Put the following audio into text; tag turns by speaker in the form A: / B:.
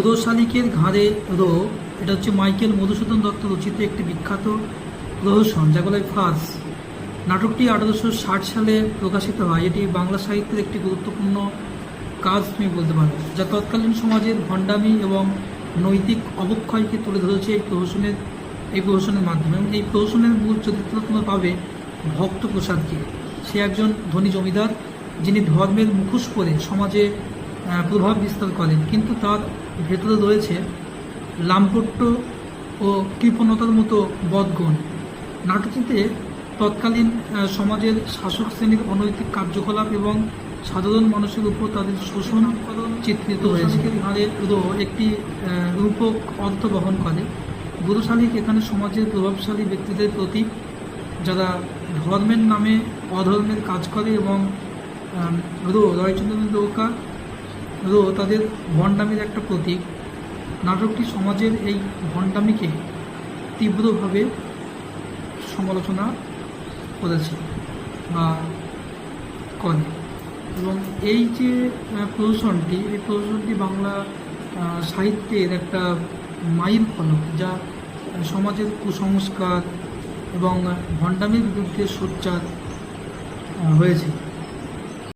A: বুধো শালিকের ঘাড়ে রো, এটা হচ্ছে মাইকেল মধুসূদন দত্ত রচিত একটি বিখ্যাত প্রহসন যাগুলোয় ফার্স নাটকটি আঠারোশো ষাট সালে প্রকাশিত হয়। এটি বাংলা সাহিত্যের একটি গুরুত্বপূর্ণ কাজ, তুমি বলতে পারো, যা তৎকালীন সমাজের ভণ্ডামি এবং নৈতিক অবক্ষয়কে তুলে ধরেছে এই প্রহসনের এই প্রহসনের মাধ্যমে। এবং এই প্রহসনের মূল চরিত্র তোমরা পাবে ভক্ত প্রসাদকে সে একজন ধনী জমিদার, যিনি ধর্মের মুখোশ করে সমাজে প্রভাব বিস্তার করেন। কিন্তু তার ভেতরে রয়েছে লাম্পট্য ও কৃপণতার মতো বদগুণ। নাটকটিতে তৎকালীন সমাজের শাসক শ্রেণির অনৈতিক কার্যকলাপ এবং সাধারণ মানুষের উপর তাদের শোষণ চিত্রিত হয়েছে। ঘাড়ে রো একটি রূপক অর্থ বহন করে গুরু শালিক এখানে সমাজের প্রভাবশালী ব্যক্তিদের প্রতীক যারা ধর্মের নামে অধর্মের কাজ করে এবং রো রয়চন্দ্র নৌকা রো তাদের ভণ্ডামির একটা প্রতীক, নাটকটি সমাজের এই ভণ্ডামিকে তীব্রভাবে সমালোচনা করেছে বা করে। এবং এই যে প্রদর্শনটি, এই প্রদর্শনটি বাংলা সাহিত্যের একটা মাইল ফলক যা সমাজের কুসংস্কার এবং ভণ্ডামির বিরুদ্ধে সোচ্চার হয়েছে।